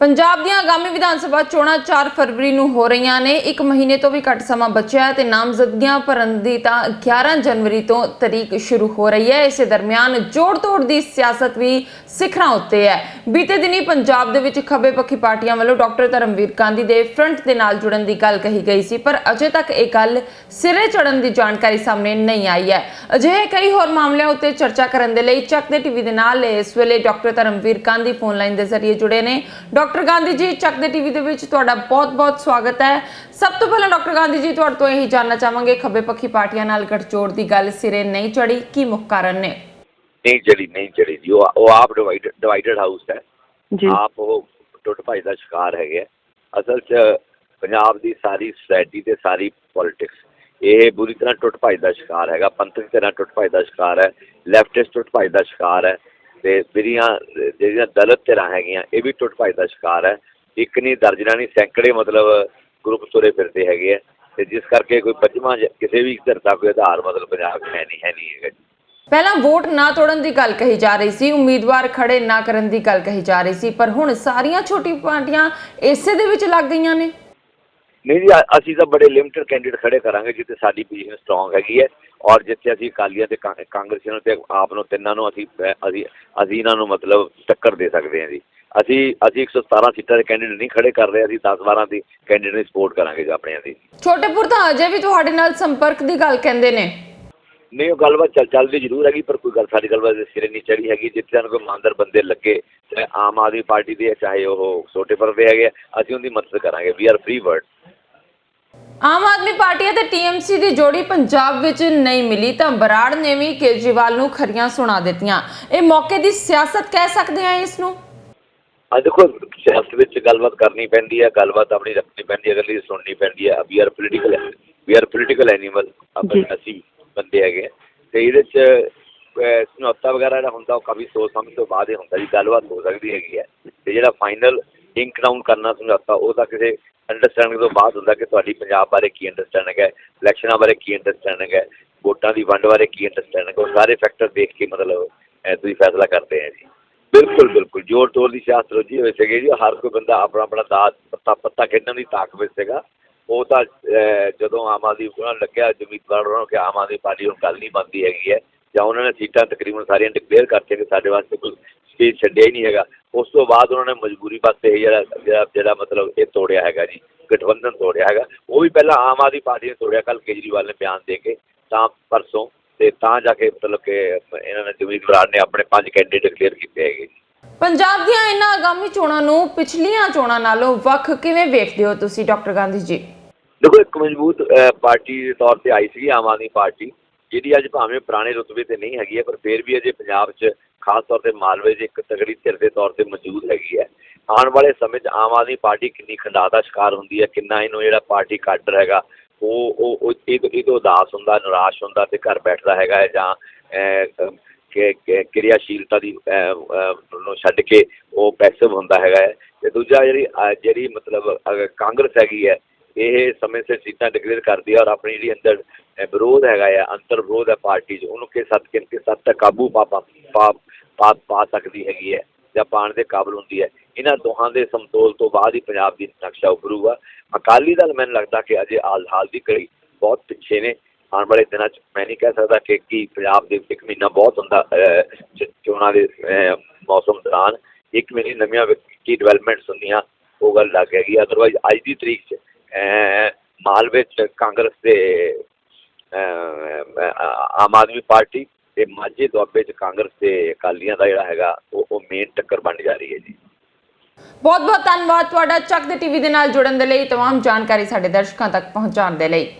ਪੰਜਾਬ ਦੀਆਂ ਆਗਾਮੀ ਵਿਧਾਨ ਸਭਾ ਚੋਣਾਂ 4 ਫਰਵਰੀ ਨੂੰ ਹੋ ਰਹੀਆਂ ਨੇ। ਇੱਕ ਮਹੀਨੇ ਤੋਂ ਵੀ ਘੱਟ ਸਮਾਂ ਬਚਿਆ ਹੈ ਤੇ ਨਾਮਜ਼ਦਗੀਆਂ ਭਰਨ ਦੀ ਤਾਂ 11 ਜਨਵਰੀ ਤੋਂ ਤਰੀਕ ਸ਼ੁਰੂ ਹੋ ਰਹੀ ਹੈ। ਇਸੇ ਦਰਮਿਆਨ ਜੋੜ-ਤੋੜ ਦੀ ਸਿਆਸਤ ਵੀ ਸਿਖਰਾਂ ਉੱਤੇ ਹੈ। ਬੀਤੇ ਦਿਨੀ ਪੰਜਾਬ ਦੇ ਵਿੱਚ ਖੱਬੇ ਪੱਖੀ ਪਾਰਟੀਆਂ ਵੱਲੋਂ ਡਾਕਟਰ ਧਰਮਵੀਰ ਗਾਂਧੀ ਦੇ ਫਰੰਟ ਦੇ ਨਾਲ ਜੁੜਨ ਦੀ ਗੱਲ ਕਹੀ ਗਈ ਸੀ, ਪਰ ਅਜੇ ਤੱਕ ਇਹ ਗੱਲ ਸਿਰੇ ਚੜਨ ਦੀ ਜਾਣਕਾਰੀ ਸਾਹਮਣੇ ਨਹੀਂ ਆਈ ਹੈ। ਅਜਿਹੇ ਕਈ ਹੋਰ ਮਾਮਲਿਆਂ ਉੱਤੇ ਚਰਚਾ ਕਰਨ ਦੇ ਲਈ ਚੱਕ ਦੇ ਟੀਵੀ ਦੇ ਨਾਲ ਇਸ ਵੇਲੇ doctor Dharamvir Gandhi phone line ਦੇ ਜ਼ਰੀਏ ਜੁੜੇ ਨੇ। ਡਾਕਟਰ ਗਾਂਧੀ ਜੀ ਚੱਕ ਦੇ ਟੀਵੀ ਦੇ ਵਿੱਚ ਤੁਹਾਡਾ ਬਹੁਤ-ਬਹੁਤ ਸਵਾਗਤ ਹੈ। ਸਭ ਤੋਂ ਪਹਿਲਾਂ ਡਾਕਟਰ ਗਾਂਧੀ ਜੀ ਤੁਹਾਡੇ ਤੋਂ ਇਹੀ ਜਾਨਣਾ ਚਾਹਾਂਗੇ ਖੱਬੇ ਪੱਖੀ ਪਾਰਟੀਆਂ ਨਾਲ ਗੱਠਜੋੜ ਦੀ ਗੱਲ ਸਿਰੇ ਨਹੀਂ ਚੜੀ ਕੀ ਮੁੱਖ ਕਾਰਨ ਨੇ? ਨਹੀਂ ਚੜੀ ਨਹੀਂ ਚੜੀ ਜੀ ਉਹ ਆਪ ਡਿਵਾਈਡਡ ਡਿਵਾਈਡਡ ਹਾਊਸ ਹੈ। ਜੀ। ਆਪ ਉਹ ਟੁੱਟ ਭੱਜ ਦਾ ਸ਼ਿਕਾਰ ਹੈਗੇ ਆ। ਅਸਲ 'ਚ ਪੰਜਾਬ ਦੀ ਸਾਰੀ ਸੋਸਾਇਟੀ ਤੇ ਸਾਰੀ ਪੋਲਿਟਿਕਸ ਇਹ ਬੁਰੀ ਤਰ੍ਹਾਂ ਟੁੱਟ ਭੱਜ ਦਾ ਸ਼ਿਕਾਰ ਹੈਗਾ ਪੰਥਕ ਤਰ੍ਹਾਂ ਟੁੱਟ ਭੱਜ ਦਾ ਸ਼ਿਕਾਰ ਹੈ ਲੈਫਟਿਸਟ ਟੁੱਟ ਭੱਜ ਦਾ ਸ਼ਿਕਾਰ ਹੈ। ਤੇ ਜਿਹੜੀਆਂ ਜਿਹੜੀਆਂ ਦਲਿਤ ਧਿਰਾਂ ਹੈਗੀਆਂ ਇਹ ਵੀ ਟੁੱਟ ਭੱਜ ਦਾ ਸ਼ਿਕਾਰ ਹੈ। ਇੱਕ ਨਹੀਂ ਦਰਜਨਾਂ ਨਹੀਂ ਸੈਂਕੜੇ ਮਤਲਬ ਗਰੁੱਪ ਤੁਰੇ ਫਿਰਦੇ ਹੈਗੇ ਆ। ਤੇ ਜਿਸ ਕਰਕੇ ਕੋਈ ਪੰਜਵਾਂ ਕਿਸੇ ਵੀ ਧਿਰ ਦਾ ਕੋਈ ਆਧਾਰ ਮਤਲਬ ਪੰਜਾਬ ਹੈ ਨਹੀਂ ਹੈ ਨਹੀਂ ਹੈਗਾ। ਪਹਿਲਾਂ ਵੋਟ ਨਾ ਤੋੜਨ ਦੀ ਗੱਲ ਕਹੀ ਜਾ ਰਹੀ ਸੀ ਉਮੀਦਵਾਰ ਖੜੇ ਨਾ ਕਰਨ ਦੀ ਗੱਲ ਕਹੀ ਜਾ ਰਹੀ ਸੀ ਪਰ ਹੁਣ ਸਾਰੀਆਂ ਛੋਟੀ ਪਾਰਟੀਆਂ ਇਸੇ ਦੇ ਵਿੱਚ ਲੱਗ ਗਈਆਂ ਨੇ। ਨਹੀਂ ਜੀ ਅਸੀਂ ਤਾਂ ਬੜੇ ਲਿਮਟਿਡ ਕੈਂਡੀਡੇਟ ਖੜੇ ਕਰਾਂਗੇ ਜਿੱਥੇ ਸਾਡੀ ਪੋਜੀਸ਼ਨ ਸਟਰੋਂਗ ਹੈਗੀ ਹੈ। ਔਰ ਜਿੱਥੇ ਅਸੀਂ ਅਕਾਲੀਆਂ ਤੇ ਕਾਂਗਰਸੀਆਂ ਨੂੰ ਤੇ ਆਪ ਨੂੰ ਤਿੰਨਾਂ ਨੂੰ ਅਸੀਂ ਅਸੀਂ ਅਸੀਂ ਇਹਨਾਂ ਨੂੰ ਮਤਲਬ ਟੱਕਰ ਦੇ ਸਕਦੇ ਹਾਂ ਜੀ। ਅਸੀਂ ਅਸੀਂ 117 ਸੀਟਾਂ ਦੇ ਕੈਂਡੀਡੇਟ ਨਹੀਂ ਖੜੇ ਕਰ ਰਹੇ ਅਸੀਂ 10 12 ਦੀ ਕੈਂਡੀਡੇਟ ਦੀ ਸਪੋਰਟ ਕਰਾਂਗੇ ਜੀ ਆਪਣਿਆਂ ਦੀ। ਛੋਟੇਪੁਰ ਤਾਂ ਅਜੇ ਵੀ ਤੁਹਾਡੇ ਨਾਲ ਸੰਪਰਕ ਦੀ ਗੱਲ ਕਹਿੰਦੇ ਨੇ। ਨਹੀਂ ਉਹ ਗੱਲਬਾਤ ਚੱਲ ਚੱਲਦੀ ਜ਼ਰੂਰ ਹੈਗੀ ਪਰ ਕੋਈ ਗੱਲ ਸਾਡੀ ਗੱਲਬਾਤ ਦੇ ਸਿਰੇ ਨਹੀਂ ਚੜੀ ਹੈਗੀ ਜਿੱਥੇ ਸਾਨੂੰ ਕੋਈ ਇਮਾਨਦਾਰ ਬੰਦੇ ਲੱਗੇ ਚਾਹੇ ਆਮ ਆਦਮੀ ਪਾਰਟੀ ਦੇ ਚਾਹੇ ਉਹ ਛੋਟੇ ਪਰਦੇ ਹੈਗੇ ਅਸੀਂ ਉਹਦੀ ਮਦਦ ਕਰਾਂਗੇ। We are free word Aam Aadmi party ਅਤੇ ਟੀਐਮਸੀ ਦੀ ਜੋੜੀ ਪੰਜਾਬ ਵਿੱਚ ਨਹੀਂ ਮਿਲੀ ਤਾਂ ਬਰਾੜ ਨੇ ਵੀ ਕੇਜਰੀਵਾਲ ਨੂੰ ਖਰੀਆਂ ਸੁਣਾ ਦਿੱਤੀਆਂ ਇਹ ਮੌਕੇ ਦੀ ਸਿਆਸਤ ਕਹਿ ਸਕਦੇ ਆ ਇਸ ਨੂੰ ਆ ਦੇਖੋ ਸਿਆਸਤ ਵਿੱਚ ਗੱਲਬਾਤ ਕਰਨੀ ਪੈਂਦੀ ਹੈ ਗੱਲਬਾਤ ਆਪਣੀ ਰੱਖਣੀ ਪੈਂਦੀ ਹੈ ਅਗਲੀ ਸੁਣਨੀ ਪੈਂਦੀ ਹੈ we are political we are political animal ਜੀ। ਅਸੀਂ ਬੰਦੇ ਹੈਗੇ। ਤੇ ਇਹਦੇ ਚ ਸਮਝੌਤਾ ਵਗੈਰਾ ਜਿਹੜਾ ਹੁੰਦਾ ਉਹ ਕਾਫੀ ਸੋਚ ਸਮਝ ਤੋਂ ਬਾਅਦ ਹੀ ਹੁੰਦਾ ਜੀ ਗੱਲਬਾਤ ਹੋ ਸਕਦੀ ਹੈਗੀ ਹੈ ਤੇ ਜਿਹੜਾ ਫਾਈਨਲ ਇੰਕ ਡਾਊਨ ਕਰਨਾ ਸਮਝੌਤਾ ਉਹ ਤਾਂ ਕਿਸੇ ਅੰਡਰਸਟੈਂਡਿੰਗ ਤੋਂ ਬਾਅਦ ਹੁੰਦਾ ਕਿ ਤੁਹਾਡੀ ਪੰਜਾਬ ਬਾਰੇ ਕੀ ਅੰਡਰਸਟੈਂਡਿੰਗ ਹੈ ਇਲੈਕਸ਼ਨਾਂ ਬਾਰੇ ਕੀ ਅੰਡਰਸਟੈਂਡਿੰਗ ਹੈ, ਵੋਟਾਂ ਦੀ ਵੰਡ ਬਾਰੇ ਕੀ ਅੰਡਰਸਟੈਂਡਿੰਗ ਉਹ ਸਾਰੇ ਫੈਕਟਰ ਦੇਖ ਕੇ ਮਤਲਬ ਤੁਸੀਂ ਫੈਸਲਾ ਕਰਦੇ ਹੈ ਜੀ। ਬਿਲਕੁਲ ਬਿਲਕੁਲ, ਜੋਰ ਤੋਰ ਦੀ ਸਿਆਸਤ ਰੋਜੀ ਹੋਈ ਸੀਗੀ ਜੀ, ਹਰ ਕੋਈ ਬੰਦਾ ਆਪਣਾ ਆਪਣਾ ਦਾਤ, ਪੱਤਾ ਪੱਤਾ ਖੇਡਣ ਦੀ ਤਾਕ ਵਿੱਚ ਸੀਗਾ। ਉਹ ਤਾਂ ਜਦੋਂ ਆਮ ਆਦਮੀ ਉਹਨਾਂ ਨੂੰ ਲੱਗਿਆ ਜ਼ਮੀਨਦਾਰ ਉਹਨਾਂ ਨੂੰ ਕਿ ਆਮ ਆਦਮੀ ਪਾਰਟੀ ਹੁਣ ਗੱਲ ਨਹੀਂ ਬਣਦੀ ਹੈਗੀ ਹੈ, ਜਾਂ ਉਹਨਾਂ ਨੇ ਸੀਟਾਂ ਤਕਰੀਬਨ ਸਾਰੀਆਂ ਡਿਕਲੇਅਰ ਕਰਤੀਆਂ ਕਿ ਸਾਡੇ ਵਾਸਤੇ ਕੋਈ ਸਪੇਸ ਛੱਡਿਆ ਹੀ ਨਹੀਂ ਹੈਗਾ। ਉਸ ਤੋਂ ਬਾਅਦ ਉਹਨਾਂ ਨੇ ਮਜਬੂਰੀ ਵਾਸਤੇ ਇਹ ਜਿਹੜਾ ਜਿਹੜਾ ਜਿਹੜਾ ਮਤਲਬ ਇਹ ਤੋੜਿਆ ਹੈਗਾ ਜੀ ਗਠਬੰਧਨ ਤੋੜਿਆ ਹੈਗਾ। ਉਹ ਵੀ ਪਹਿਲਾਂ ਆਮ ਆਦਮੀ ਪਾਰਟੀ ਨੇ ਤੋੜਿਆ ਕੱਲ ਕੇਜਰੀਵਾਲ ਨੇ ਬਿਆਨ ਦੇ ਕੇ ਤਾਂ ਪਰਸੋਂ ਤੇ ਤਾਂ ਜਾ ਕੇ ਮਤਲਬ ਕਿ ਇਹਨਾਂ ਨੇ ਜਮੀਨ ਬਰਾੜ ਨੇ ਆਪਣੇ ਪੰਜ ਕੈਂਡੀਡੇਟ ਡਿਕਲੇਅਰ ਕੀਤੇ ਹੈਗੇ ਜੀ। ਪੰਜਾਬ ਦੀਆਂ ਇਹਨਾਂ ਆਗਾਮੀ ਚੋਣਾਂ ਨੂੰ ਪਿਛਲੀਆਂ ਚੋਣਾਂ ਨਾਲੋਂ ਵੱਖ ਕਿਵੇਂ ਵੇਖਦੇ ਹੋ ਤੁਸੀਂ ਡਾਕਟਰ ਗਾਂਧੀ ਜੀ? ਦੇਖੋ ਇੱਕ ਮਜ਼ਬੂਤ ਪਾਰਟੀ ਦੇ ਤੌਰ ਤੇ ਆਈ ਸੀ ਆਮ ਆਦਮੀ ਪਾਰਟੀ। ਜਿਹੜੀ ਅੱਜ ਭਾਵੇਂ ਪੁਰਾਣੇ ਰੁਤਬੇ ਤੇ ਨਹੀਂ ਹੈਗੀ ਹੈ, ਪਰ ਫਿਰ ਵੀ ਅਜੇ ਪੰਜਾਬ 'ਚ ਖਾਸ ਤੌਰ ਤੇ ਮਾਲਵੇ 'ਚ ਇੱਕ ਤਗੜੀ ਧਿਰ ਦੇ ਤੌਰ ਤੇ ਮੌਜੂਦ ਹੈਗੀ ਹੈ। ਆਉਣ ਵਾਲੇ ਸਮੇਂ 'ਚ ਆਮ ਆਦਮੀ ਪਾਰਟੀ ਕਿੰਨੀ ਖੰਡਾ ਦਾ ਸ਼ਿਕਾਰ ਹੁੰਦੀ ਹੈ, ਕਿੰਨਾ ਇਹਨੂੰ ਜਿਹੜਾ ਪਾਰਟੀ ਕਾਡਰ ਹੈਗਾ, ਉਹ ਉਹ ਇਹ ਤੋਂ ਉਦਾਸ ਹੁੰਦਾ, ਨਿਰਾਸ਼ ਹੁੰਦਾ ਤੇ ਘਰ ਬੈਠਦਾ ਹੈਗਾ ਹੈ ਜਾਂ ਕਿਰਿਆਸ਼ੀਲਤਾ ਦੀ ਨੂੰ ਛੱਡ ਕੇ ਉਹ ਪੈਸਿਵ ਹੁੰਦਾ ਹੈਗਾ ਹੈ। ਤੇ ਦੂਜਾ ਜਿਹੜੀ ਜਿਹੜੀ ਮਤਲਬ ਕਾਂਗਰਸ ਹੈਗੀ ਹੈ, ਇਹ ਸਮੇਂ ਸਿਰ ਸੀਟਾਂ ਡਿਕਲੇਅਰ ਕਰਦੀ ਹੈ ਔਰ ਆਪਣੀ ਜਿਹੜੀ ਅੰਦਰ ਵਿਰੋਧ ਹੈਗਾ ਆ ਅੰਤਰ ਵਿਰੋਧ ਹੈ ਪਾਰਟੀ 'ਚ। ਉਹਨੂੰ ਕਿਸ ਹੱਦ ਕਿਨ ਕਿਸ ਹੱਦ ਤੱਕ ਕਾਬੂ ਪਾ ਪਾ ਪਾ ਪਾ ਸਕਦੀ ਹੈਗੀ ਹੈ ਜਾਂ ਪਾਉਣ ਦੇ ਕਾਬਲ ਹੁੰਦੀ ਹੈ। ਇਹਨਾਂ ਦੋਹਾਂ ਦੇ ਸਮਤੋਲ ਤੋਂ ਬਾਅਦ ਹੀ ਪੰਜਾਬ ਦੀ ਨਕਸ਼ਾ ਉਭਰੂਗਾ। ਅਕਾਲੀ ਦਲ ਮੈਨੂੰ ਲੱਗਦਾ ਕਿ ਅਜੇ ਹਾਲ ਹਾਲ ਦੀ ਘੜੀ ਬਹੁਤ ਪਿੱਛੇ ਨੇ। ਆਉਣ ਵਾਲੇ ਦਿਨਾਂ 'ਚ ਮੈਂ ਨਹੀਂ ਕਹਿ ਸਕਦਾ ਕਿ, ਕੀ ਪੰਜਾਬ ਦੇ ਇੱਕ ਮਹੀਨਾ ਬਹੁਤ ਹੁੰਦਾ ਚੋਣਾਂ ਦੇ ਮੌਸਮ ਦੌਰਾਨ। ਇੱਕ ਮਹੀਨੇ ਨਵੀਆਂ ਕੀ ਡਿਵੈਲਪਮੈਂਟਸ ਹੁੰਦੀਆਂ, ਉਹ ਗੱਲ ਲੱਗ ਹੈਗੀ। ਅਦਰਵਾਈਜ਼ ਅੱਜ ਦੀ ਤਰੀਕ 'ਚ ਮਾਲਵੇ 'ਚ ਕਾਂਗਰਸ ਦੇ ਆਮ ਆਦਮੀ ਪਾਰਟੀ ਤੇ ਮਾਝੇ ਦੁਆਬੇ 'ਚ ਕਾਂਗਰਸ ਤੇ ਅਕਾਲੀਆਂ ਦਾ ਜਿਹੜਾ ਹੈਗਾ ਉਹ ਉਹ ਮੇਨ ਟੱਕਰ ਬਣ ਜਾ ਰਹੀ ਹੈ ਜੀ ਬਹੁਤ ਬਹੁਤ ਧੰਨਵਾਦ ਤੁਹਾਡਾ ਚੱਕ ਦੇ ਟੀਵੀ ਦੇ ਨਾਲ ਜੁੜਨ ਦੇ ਲਈ तमाम ਜਾਣਕਾਰੀ ਸਾਡੇ ਦਰਸ਼ਕਾਂ ਤੱਕ ਪਹੁੰਚਾਉਣ ਦੇ ਲਈ